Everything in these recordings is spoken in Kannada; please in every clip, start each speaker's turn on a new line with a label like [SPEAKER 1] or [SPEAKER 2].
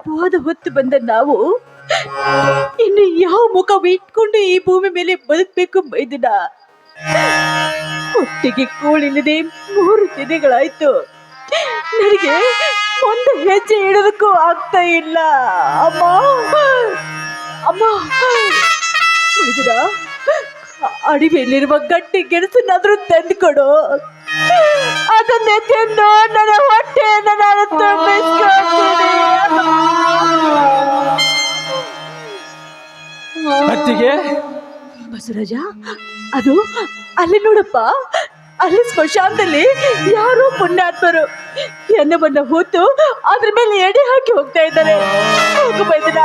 [SPEAKER 1] ಅಪವಾದ ಹೊತ್ತು ಬಂದ ನಾವು ಇನ್ನು ಯಾವ ಮುಖ ಇಟ್ಕೊಂಡು ಈ ಭೂಮಿ ಮೇಲೆ ಬದುಕಬೇಕು ಮೈದಿನ? ಒಟ್ಟಿಗೆ ಕೂಳಿಲ್ಲದೆ ಮೂರು ದಿನಗಳಾಯ್ತು. ನನಗೆ ಒಂದು ಹೆಜ್ಜೆ ಇಡೋದಕ್ಕೂ ಆಗ್ತಾ ಇಲ್ಲ. ಅಮ್ಮ! ಅಮ್ಮ! ಮೈದಿನ ಅಡಿಮೆಯಲ್ಲಿರುವ ಗಟ್ಟಿ ಗೆಣಸನ್ನಾದ್ರೂ ತಂದು ಕೊಡು ಅದನ್ನೇ ತಿಂದು ನನ್ನ ಹೊಟ್ಟೆಯನ್ನು ನಾನು ತುಂಬಿಸ್ಕೊಳ್ತೀನಿ
[SPEAKER 2] ಅತ್ತಿಗೆ?
[SPEAKER 1] ಬಸವರಾಜ ಅದು ಅಲ್ಲಿ ನೋಡಪ್ಪ ಅಲ್ಲಿ ಸ್ಮಶಾನದಲ್ಲಿ ಯಾರೋ ಪುಣ್ಯಾತ್ಮರು ಎಣ್ಣೆಬಣ್ಣ ಹೂತು ಅದ್ರ ಮೇಲೆ ಎಡೆ ಹಾಕಿ ಹೋಗ್ತಾ ಇದ್ದಾರೆ. ಹೋಗು ಬೈದಿನ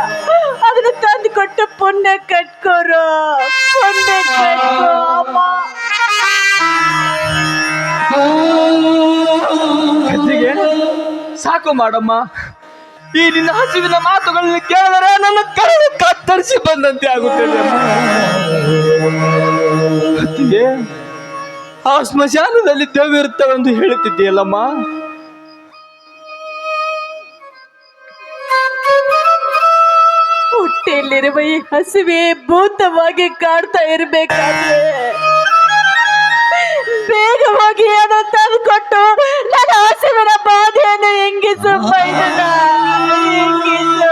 [SPEAKER 1] ಅದನ್ನ ತಂದು ಕೊಟ್ಟು ಪುಣ್ಯ ಕಟ್ಕೋರು ಪುಣ್ಯ ಕಟ್ಕೋ ಅಮ್ಮ.
[SPEAKER 2] ಅತ್ತಿಗೆ ಸಾಕು ಮಾಡಮ್ಮ. ಈ ನಿನ್ನ ಹಸಿವಿನ ಮಾತುಗಳನ್ನು ಕೇಳಿದರೆ ನನ್ನ ಕರಳು ಕತ್ತರಿಸಿ ಬಂದಂತೆ ಆಗುತ್ತದೆ ಅತ್ತಿಗೆ ಆ ಸ್ಮಶಾನದಲ್ಲಿ ದೇವಿರುತ್ತವೆಂದು ಹೇಳುತ್ತಿದ್ದೀಯಲ್ಲಮ್ಮ.
[SPEAKER 1] ಹೊಟ್ಟೆಯಲ್ಲಿರುವ ಈ ಹಸಿವೆ ಭೂತವಾಗಿ ಕಾಡ್ತಾ ಇರ್ಬೇಕಾದ್ರೆ. ಬೇಗವಾಗಿ ಅದನ್ನು ತಂದು ಕೊಟ್ಟು ನನ್ನ ಹಸಿವಿನ ಬಾಧೆಯನ್ನು ಹೆಂಗಿಸು ಬೈದನ ಹೆಂಗಿಸು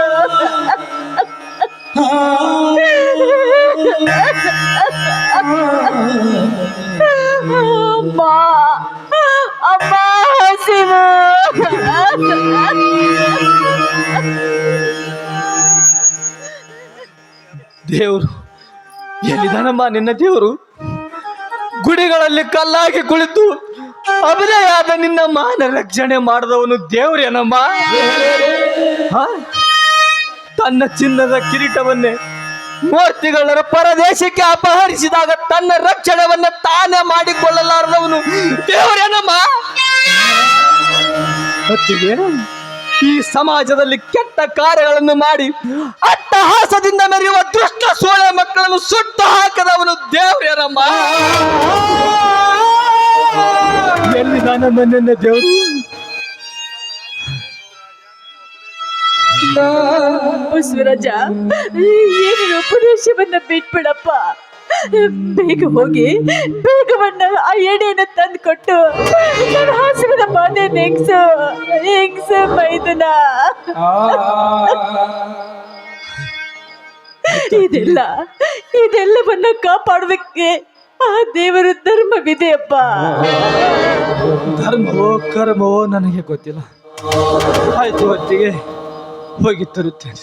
[SPEAKER 1] ಅಮ್ಮ ಅಮ್ಮ, ಹಸಿವು.
[SPEAKER 2] ದೇವರು ಎಲ್ಲಿದಾನಮ್ಮ ನಿನ್ನ ದೇವರು? ಗುಡಿಗಳಲ್ಲಿ ಕಲ್ಲಾಗಿ ಕುಳಿತು ಅಭಿನಯಾದ ನಿನ್ನ ಮಾನ ರಕ್ಷಣೆ ಮಾಡಿದವನು ದೇವ್ರೇನಮ್ಮ? ತನ್ನ ಚಿನ್ನದ ಕಿರೀಟವನ್ನೇ ಮೂರ್ತಿಗಳರ ಪರದೇಶಕ್ಕೆ ಅಪಹರಿಸಿದಾಗ ತನ್ನ ರಕ್ಷಣವನ್ನ ತಾನೇ ಮಾಡಿಕೊಳ್ಳಲಾರದವನು ದೇವರೇನಮ್ಮ ಈ ಸಮಾಜದಲ್ಲಿ ಕೆಟ್ಟ ಕಾರ್ಯಗಳನ್ನು ಮಾಡಿ ಅಟ್ಟಹಾಸದಿಂದ ಮೆರೆಯುವ ದುಷ್ಟ ಸೋಳೆ ಮಕ್ಕಳನ್ನು ಸುಟ್ಟು ಹಾಕದವನು ದೇವ್ರೇನಮ್ಮ ಎಲ್ಲಿ ನಿನ್ನ ದೇವರು
[SPEAKER 1] ಬಸವರಾಜ ಏನಿನ ಉಪದೇಶವನ್ನ ಬಿಟ್ಬಿಡಪ್ಪ? ಬೇಗ ಹೋಗಿ ಬೇಗವನ್ನ ಆ ಎಡೆಯನ್ನು ತಂದು ಕೊಟ್ಟು ನನ್ನ ಹಸಿವಿನ ಬಾಧೆ ನೆಗ್ಸು ಹೆಂಗ್ಸು ಮೈದನ? ಇದೆಲ್ಲ ಇದೆಲ್ಲವನ್ನ ಕಾಪಾಡೋದಕ್ಕೆ ಆ ದೇವರ ಧರ್ಮವಿದೆಯಪ್ಪ
[SPEAKER 2] ಧರ್ಮವೋ ಕರ್ಮವೋ ನನಗೆ ಗೊತ್ತಿಲ್ಲ. ಆಯ್ತು ಹೊತ್ತಿಗೆ ಹೋಗಿ ತರುತ್ತೇನೆ.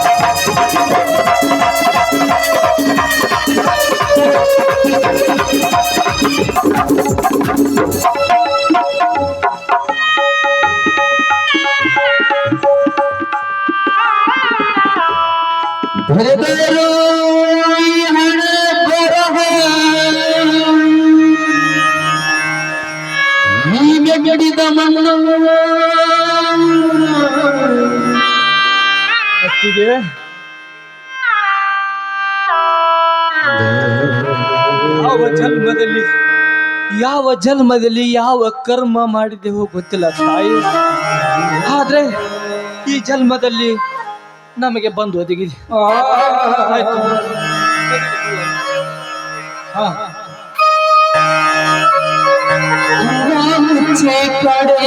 [SPEAKER 2] ಯಾವ ಜನ್ಮದಲ್ಲಿ ಯಾವ ಜನ್ಮದಲ್ಲಿ ಯಾವ ಕರ್ಮ ಮಾಡಿದೆವೋ ಗೊತ್ತಿಲ್ಲ ತಾಯಿ. ಆದ್ರೆ ಈ ಜನ್ಮದಲ್ಲಿ ನಮಗೆ ಬಂದು ಒದಗಿದೆ.
[SPEAKER 3] ಕಡೆ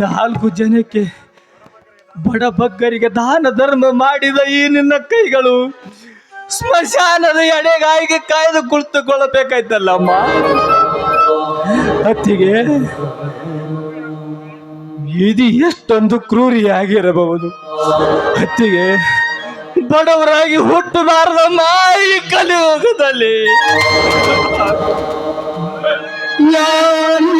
[SPEAKER 2] ನಾಲ್ಕು ಜನಕ್ಕೆ ಬಡ ಬಗ್ಗರಿಗೆ ದಾನ ಧರ್ಮ ಮಾಡಿದ ಈ ನಿನ್ನ ಕೈಗಳು. ಸ್ಮಶಾನದ ಎಡೆಗಾಯಿಗೆ ಕಾಯ್ದು ಕುಳಿತುಕೊಳ್ಳಬೇಕಾಯ್ತಲ್ಲಮ್ಮ? ಅತ್ತಿಗೆ
[SPEAKER 3] ಇದು ಎಷ್ಟೊಂದು ಕ್ರೂರಿಯಾಗಿರಬಹುದು. ಅತ್ತಿಗೆ ಬಡವರಾಗಿ ಹುಟ್ಟಬಾರದಮ್ಮ ಈ ಕಲಿಯುಗದಲ್ಲಿ.
[SPEAKER 2] ಯಾರು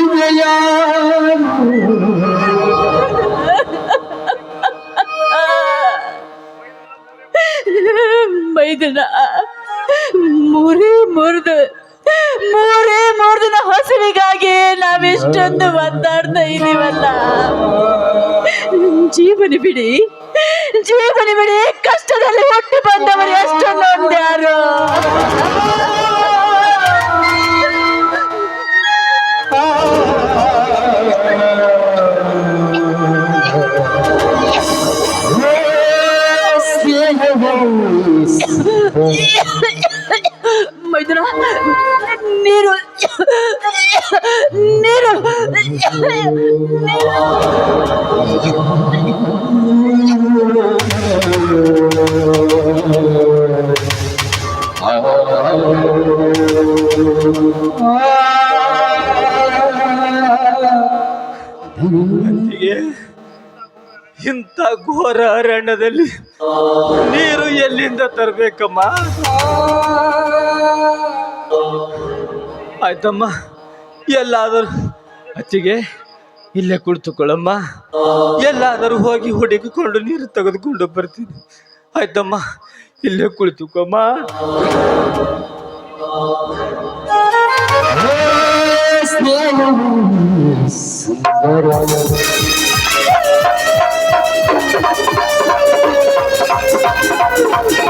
[SPEAKER 1] ಮೈದನ ಮೂರೇ ಮೂರು ದ- ಮೂರೇ ಮೂರು ದಿನ ಹಸುವಿಗಾಗಿ ನಾವೆಷ್ಟೊಂದು ಒದ್ದಾಡ್ತಾ ಇದೀವಲ್ಲ. ಜೀವನ ಬಿಡಿ ಜೀವನ ಬಿಡಿ, ಕಷ್ಟದಲ್ಲಿ ಹುಟ್ಟಿ ಬಂದವರು ಎಷ್ಟೊಂದು ಒಂದ್ಯಾರು ಮೈದನ ನೀರು ನೀರು
[SPEAKER 3] ಇಂಥ ಘೋರ ಅರಣ್ಯದಲ್ಲಿ ತರಬೇಕಮ್ಮ. ಆಯ್ತಮ್ಮ, ಎಲ್ಲಾದರೂ ಅತ್ತಿಗೆ ಇಲ್ಲೇ ಕುಳಿತುಕೊಳ್ಳಮ್ಮ. ಎಲ್ಲಾದರೂ ಹೋಗಿ ಹುಡುಕಿಕೊಂಡು ನೀರು ತೆಗೆದುಕೊಂಡು ಬರ್ತೀನಿ. ಆಯ್ತಮ್ಮ, ಇಲ್ಲೇ ಕುಳಿತುಕೊಮ್ಮ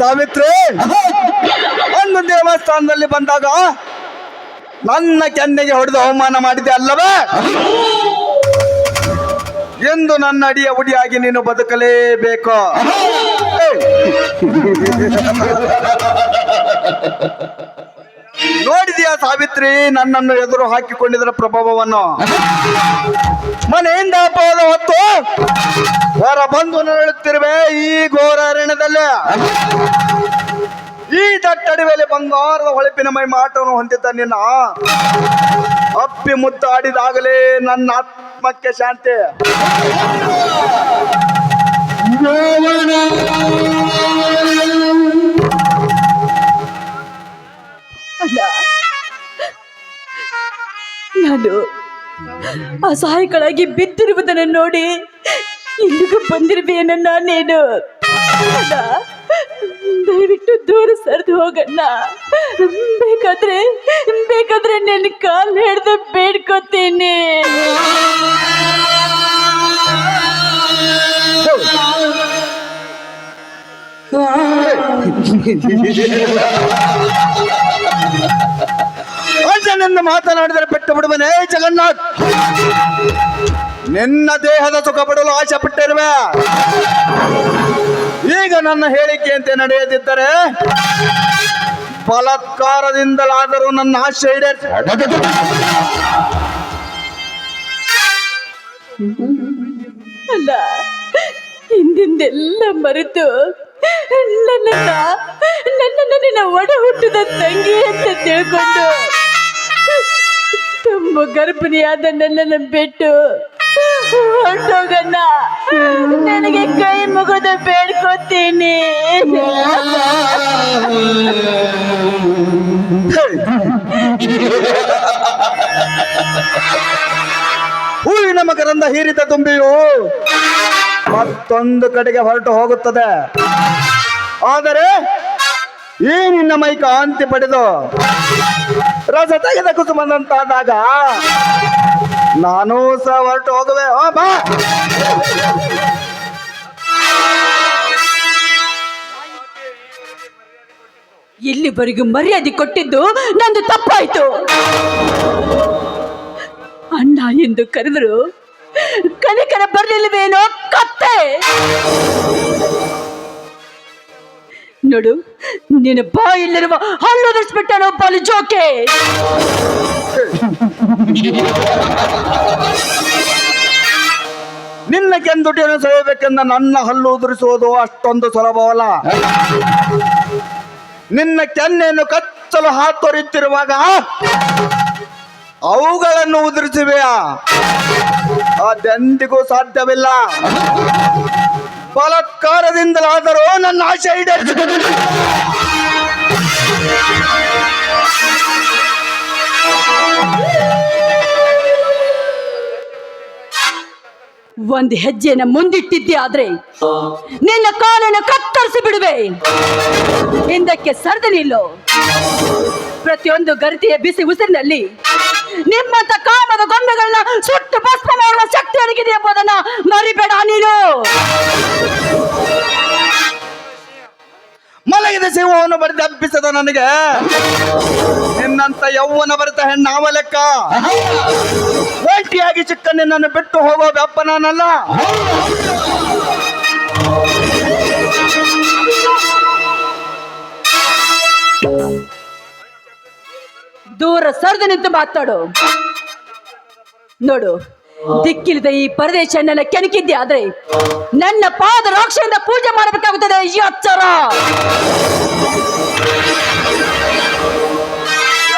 [SPEAKER 3] ಸಾವಿತ್ರಿ, ಒಂದು ದೇವಸ್ಥಾನದಲ್ಲಿ ಬಂದಾಗ ನನ್ನ ಕೆನ್ನೆಗೆ ಹೊಡೆದು ಅವಮಾನ ಮಾಡಿದೆ ಅಲ್ಲವೇ? ಎಂದು ನನ್ನ ಅಡಿಯ ಉಡಿಯಾಗಿ ನೀನು ಬದುಕಲೇಬೇಕು. ನೋಡಿದೆಯಾ ಸಾವಿತ್ರಿ? ನನ್ನನ್ನು ಎದುರು ಹಾಕಿಕೊಂಡಿದ್ರ ಪ್ರಭಾವವನ್ನು? ಮನೆಯಿಂದ ಹೋದ ಹೊತ್ತು ಹೊರ ಬಂದು ನರಳುತ್ತಿರುವೆ ಈ ಘೋರ ಅರಣ್ಯದಲ್ಲಿ. ಈ ದಟ್ಟಡಿವೆಯಲ್ಲಿ ಬಂಗಾರದ ಹೊಳಪಿನ ಮೈ ಮಾಟವನ್ನು ಹೊಂದಿದ್ದ ನಿನ್ನ ಅಪ್ಪಿ ಮುದ್ದಾಡಿದಾಗಲೇ ನನ್ನ ಆತ್ಮಕ್ಕೆ ಶಾಂತಿ.
[SPEAKER 1] ಅಲ್ಲ. ನಾನು ಅಸಹಾಯಕಳಾಗಿ ಬಿದ್ದಿರುವುದನ್ನು ನೋಡಿ ಇಲ್ಲಿಗೂ ಬಂದಿರುವೆಯನ್ನ ನಾನೇನು? ದಯವಿಟ್ಟು ದೂರ ಸರಿದು ಹೋಗಣ್ಣ. ಬೇಕಾದ್ರೆ ಬೇಕಾದ್ರೆ ನಿನ್ನ ಕಾಲ್ ಹಿಡ್ದು ಬೇಡ್ಕೋತೀನಿ.
[SPEAKER 3] ಅಜ್ಜನೆಂದು ಮಾತನಾಡಿದರೆ ಪೆಟ್ಟು ಬಿಡುವನೇ ಜಗನ್ನಾಥ್? ನಿನ್ನ ದೇಹದ ಸುಖ ಪಡಲು ಆಶೆ ಪಟ್ಟಿರುವೆ ಈಗ ನನ್ನ ಹೇಳಿಕೆಯಂತೆ ನಡೆಯದಿದ್ದರೆ ಬಲಾತ್ಕಾರದಿಂದಲಾದರೂ ನನ್ನ ಆಶೆ ಇದೆ
[SPEAKER 1] ಅಲ್ಲ, ಹಿಂದಿಂದೆಲ್ಲ ಮರೆತು ನನ್ನನ್ನ ನನ್ನನ್ನ ನಿನ್ನ ಒಡ ಹುಟ್ಟಿದ ತಂಗಿ ಅಂತ ತಿಳ್ಕೊಂಡು ತುಂಬ ಗರ್ಭಿಣಿಯಾದ ನನ್ನನ್ನು ಬಿಟ್ಟು ಹೊರಟೋಗಣ್ಣ ನನಗೆ ಕೈ ಮುಗಿದ ಬೇಡ್ಕೋತೀನಿ.
[SPEAKER 3] ಹೂವಿನ ಮಕರಂದ ಹೀರಿತ ತುಂಬಿಯು ಮತ್ತೊಂದು ಕಡೆಗೆ ಹೊರಟು ಹೋಗುತ್ತದೆ. ಆದರೆ ಈ ನಿನ್ನ ಮೈ ಕಾಂತಿ ಪಡೆದು ರಸ ತೆಗೆದ ಕುಸು ಬಂದಂತಾದಾಗ ನಾನೂ ಸಹ ಹೊರಟು ಹೋಗುವೆ. ಬಾ.
[SPEAKER 1] ಇಲ್ಲಿವರೆಗೂ ಮರ್ಯಾದೆ ಕೊಟ್ಟಿದ್ದು ನಂದು ತಪ್ಪಾಯ್ತು. ಅಣ್ಣ ಎಂದು ಕರೆದರು ಕನಿಕರ ಬರ್ಲಿಲ್ವೇನೋ ಕತ್ತೆ. ನೋಡು, ನಿನ್ನ ಬಾಯಿಲ್ಲಿರುವ ಹಲ್ಲುದರ್ಸ್ಬಿಟ್ಟನೋ ಬಲು ಜೋಕೆ.
[SPEAKER 3] ನಿನ್ನ ಕೆಂದುಟಿಯನ್ನು ಸೆಳೆಯಬೇಕೆಂದ ನನ್ನ ಹಲ್ಲು ಉದುರಿಸುವುದು ಅಷ್ಟೊಂದು ಸುಲಭವಲ್ಲ. ನಿನ್ನ ಕೆನ್ನೆಯನ್ನು ಕಚ್ಚಲು ಹಾತೊರೆಯುತ್ತಿರುವಾಗ ಅವುಗಳನ್ನು ಉದುರಿಸುವೆಯಾ? ಅದೆಂದಿಗೂ ಸಾಧ್ಯವಿಲ್ಲ. ಬಲತ್ಕಾರದಿಂದಲಾದರೂ ನನ್ನ ಆಶೆ ಇದೆ.
[SPEAKER 1] ಒಂದು ಹೆಜ್ಜೆನ ಮುಂದಿಟ್ಟಿದ್ದೆ ಆದ್ರೆ ನಿನ್ನ ಕಾಲನ್ನು ಕತ್ತರಿಸಿ ಬಿಡುವೆ. ಹಿಂದಕ್ಕೆ ಸರಿದು ನಿಲ್ಲು. ಪ್ರತಿಯೊಂದು ಗರ್ತಿಯ ಬಿಸಿ ಉಸಿರಿನಲ್ಲಿ ನಿಮ್ಮಂತ ಕಾಮದ ಗೊಂಬೆಗಳನ್ನ ಸುಟ್ಟು ಭಸ್ಮ ಮಾಡುವ ಶಕ್ತಿ ನನಗಿದೆ ಎಂಬುದನ್ನ ಮರಿಬೇಡ ನೀನು.
[SPEAKER 3] ಮಲಗಿದ ಸಿಂಹವನ್ನು ಬರೆದು ಹಬ್ಬಿಸದ ನನಗೆ. ನಿನ್ನಂತ ಯೌವನ ಬರೆದ ಹೆಣ್ಣಾವ ಲೆಕ್ಕ. ಒಂಟಿಯಾಗಿ ಚಿಕ್ಕ ನಿನ್ನನ್ನು ಬಿಟ್ಟು ಹೋಗೋ ಬೆಪ್ಪ ನಾನಲ್ಲ.
[SPEAKER 1] ದೂರ ಸರಿದು ನಿಂತು ಮಾತಾಡು. ನೋಡು ದಿಕ್ಕಿಲ್ಲದ ಈ ಪರದೇಶನ್ನೆಲ್ಲ ಕೆಣಕಿದ್ದೆ ಆದ್ರೆ ನನ್ನ ಪಾದ ರಾಕ್ಷಿಂದ ಪೂಜೆ ಮಾಡಬೇಕಾಗುತ್ತದೆ ಅಚ್ಚರ.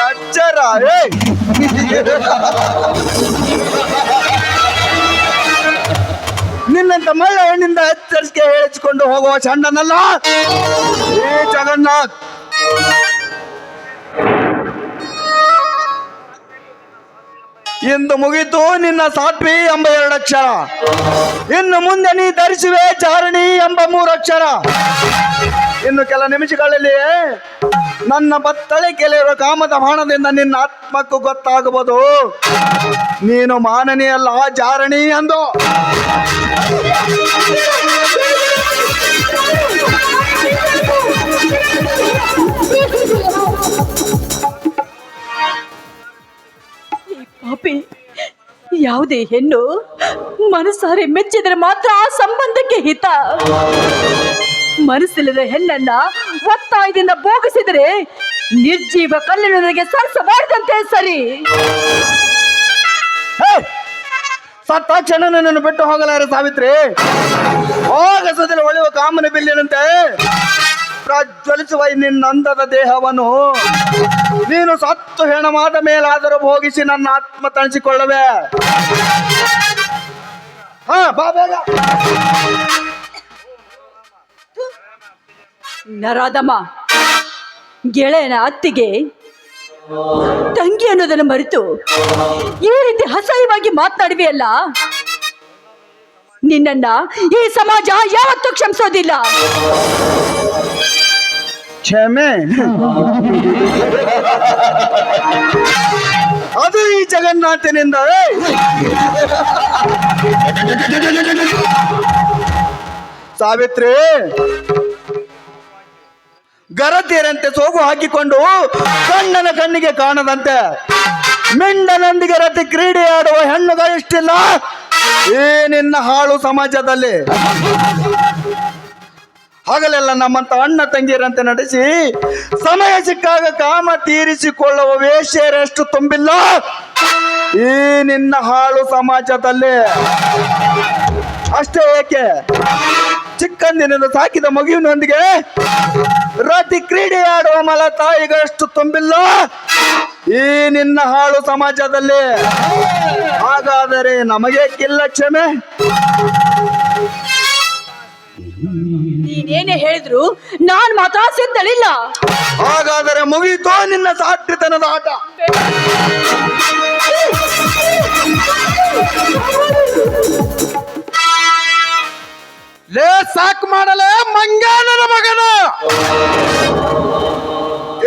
[SPEAKER 3] ಅಚ್ಚರ! ನಿನ್ನಂತ ಮಳ್ಳ ಹೆಣ್ಣಿಂದ ಎಚ್ಚರಿಕೆ ಹೇಳಿಸಿಕೊಂಡು ಹೋಗುವ ಚಂಡನಲ್ಲ ಜಗನ್ನಾಥ್! ಇಂದು ಮುಗಿತು ನಿನ್ನ ಸಾತ್ವಿ ಎಂಬ ಎರಡು ಅಕ್ಷರ. ಇನ್ನು ಮುಂದೆ ನೀ ಧರಿಸುವೆ ಚಾರಣಿ ಎಂಬ ಮೂರು ಅಕ್ಷರ. ಇನ್ನು ಕೆಲ ನಿಮಿಷಗಳಲ್ಲಿ ನನ್ನ ಬತ್ತಳೆ ಕೆಲವರು ಕಾಮದ ಬಾಣದಿಂದ ನಿನ್ನ ಆತ್ಮಕ್ಕೂ ಗೊತ್ತಾಗಬಹುದು ನೀನು ಮಾನನಿಯಲ್ಲ ಜಾರಣಿ ಎಂದು.
[SPEAKER 1] ಪಾಪಿ. ಯಾವುದೇ ಹೆಣ್ಣು ಮನಸಾರೆ ಮೆಚ್ಚಿದರೆ ಮಾತ್ರ ಆ ಸಂಬಂಧಕ್ಕೆ ಹಿತ. ಮನಸ್ಸಿಲ್ಲದ ಹೆಣ್ಣನ್ನ ಒತ್ತಾಯದಿಂದ ಭೋಗಿಸಿದರೆ ನಿರ್ಜೀವ ಕಲ್ಲಿನೊಂದಿಗೆ ಸರಿಸಬಾರ್ದಂತೆ ಸರಿ.
[SPEAKER 3] ಸತ್ತ ಸತ್ತಾಕ್ಷಣ ನನ್ನನ್ನು ಬಿಟ್ಟು ಹೋಗಲಾರ ಸಾವಿತ್ರಿ. ಹೋಗಸದಲ್ಲಿ ಒಳ್ಳೆಯ ಕಾಮನ ಬಿಲ್ಲಿನಂತೆ ಪ್ರಜ್ವಲಿಸುವ ನಿನ್ನಂದದ ನಿನ್ನ ದೇಹವನ್ನು. ನೀನು ಸತ್ತು ಹೆಣಮಾದ ಮೇಲಾದರೂ ಭೋಗಿಸಿ ನನ್ನ ಆತ್ಮ ತಣಿಸಿಕೊಳ್ಳವೆ. ಹಾ, ಬಾ ಬೇಗ.
[SPEAKER 1] ನರಾದಮ್ಮ ಗೆಳೆಯನ ಅತ್ತಿಗೆ ತಂಗಿ ಅನ್ನೋದನ್ನು ಮರೆತು ಈ ರೀತಿ ಅಸಹ್ಯವಾಗಿ ಮಾತನಾಡುವೆಯಲ್ಲ? ನಿನ್ನನ್ನ ಈ ಸಮಾಜ ಯಾವತ್ತೂ ಕ್ಷಮಿಸೋದಿಲ್ಲ.
[SPEAKER 3] ಕ್ಷಮೆ ಅದು ಈ ಜಗನ್ನಾಥನಿಂದ! ಸಾವಿತ್ರಿ ಗರತಿಯರಂತೆ ಸೋಗು ಹಾಕಿಕೊಂಡು ಕಣ್ಣನ ಕಣ್ಣಿಗೆ ಕಾಣದಂತೆ ಮಿಂಡನೊಂದಿಗೆ ರತಿ ಕ್ರೀಡೆ ಆಡುವ ಹೆಣ್ಣುಗಳಿಷ್ಟಿಲ್ಲ ಏನಿನ್ನ ನಿನ್ನ ಹಾಳು ಸಮಾಜದಲ್ಲಿ. ಹಗಲೆಲ್ಲ ನಮ್ಮಂತ ಅಣ್ಣ ತಂಗಿಯರಂತೆ ನಡೆಸಿ ಸಮಯ ಸಿಕ್ಕಾಗ ಕಾಮ ತೀರಿಸಿಕೊಳ್ಳುವ ವೇಷ್ಯರಷ್ಟು ತುಂಬಿಲ್ಲ? ಈ ನಿನ್ನ ಹಾಳು ಸಮಾಜದಲ್ಲಿ. ಅಷ್ಟೇ ಏಕೆ? ಚಿಕ್ಕಂದಿನಿಂದ ಸಾಕಿದ ಮಗುವಿನೊಂದಿಗೆ ರತಿ ಕ್ರೀಡೆ ಆಡುವ ಮಲ ತಾಯಿಗಳಷ್ಟು ತುಂಬಿಲ್ಲ? ಈ ನಿನ್ನ ಹಾಳು ಸಮಾಜದಲ್ಲಿ. ಹಾಗಾದರೆ ನಮಗೆ ಕಿಲ್ಲ ಕ್ಷಮೆ?
[SPEAKER 1] ನೀನೇನೇ ಹೇಳಿದ್ರು ನಾನು ಮಾತ್ರ ಸಿದ್ಧಳಿಲ್ಲ
[SPEAKER 3] ಹಾಗಾದರೆ ಮುಗಿತೋ ನಿನ್ನ ಸಾಟ್ರಿತನದ ಆಟ?
[SPEAKER 4] ಲೇ ಸಾಕ್ ಮಾಡಲೆ ಮಂಗಾನನ ಮಗನ.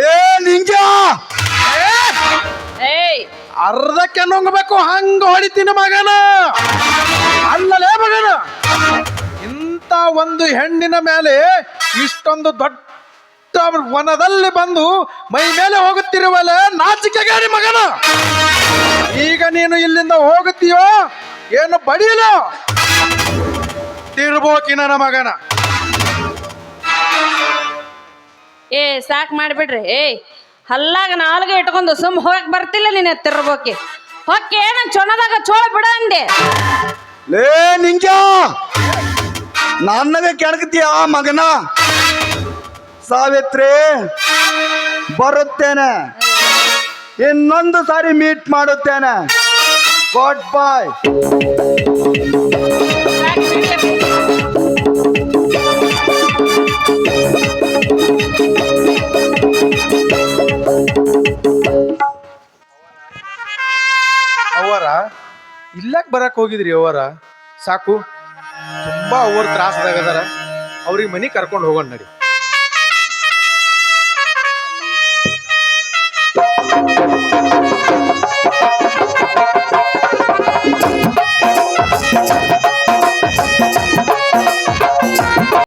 [SPEAKER 3] ಏ ನಿಂಜ.
[SPEAKER 4] ಅರ್ಧಕ್ಕೆ ನುಂಗಬೇಕು ಹಂಗ ಹೊಡಿತೀನಿ ಮಗನ. ಅಲ್ಲಲೇ ಮಗನ. ಇಂಥ ಒಂದು ಹೆಣ್ಣಿನ ಮೇಲೆ ಇಷ್ಟೊಂದು ದೊಡ್ಡ ವನದಲ್ಲಿ ಬಂದು ಮೈ ಮೇಲೆ ಹೋಗುತ್ತಿರುವಲ್ಲ ನಾಚಿಕೆಗಾರಿ ಮಗನ. ಈಗ ನೀನು ಇಲ್ಲಿಂದ ಹೋಗುತ್ತೀಯೋ? ಏನು ಬಡಿಯಲೋ? ತಿರ್ಬೋಕಿನ ಮಗನ.
[SPEAKER 5] ಏ ಸಾಕ್ ಮಾಡ್ಬಿಡ್ರಿ. ಏಯ್ ಹಲ್ಲಾಗ ನಾಲ್ಗೆ ಇಟ್ಕೊಂಡು ಸುಮ್ ಹೋಗಕ್ ಬರ್ತಿಲ್ಲ ನೀನ್ ತಿರ್ಬೋಕಿ ಹೊಕ್ಕೆ ಏನ ಚೊಣದಾಗ ಚೋಳ ಬಿಡ ಅಂದೆ.
[SPEAKER 3] ಲೇ ನಿಂಗ ನನಗ ಕೆಣಕತೀಯ ಮಗನ? ಸಾವಿತ್ರಿ, ಬರುತ್ತೇನೆ. ಇನ್ನೊಂದು ಸಾರಿ ಮೀಟ್ ಮಾಡುತ್ತೇನೆ. ಗಾಡ್ ಬಾಯ್
[SPEAKER 4] ಅವರ? ಇಲ್ಲಕ್ಕೆ ಬರಕ್ ಹೋಗಿದ್ರಿ ಅವರ? ಸಾಕು. ತುಂಬ ಅವ್ರ ತ್ರಾಸದಾಗ ಅದಾರ ಅವ್ರಿಗೆ ಮನೆ ಕರ್ಕೊಂಡು ಹೋಗೋಣ ನಡಿ
[SPEAKER 5] Thank you.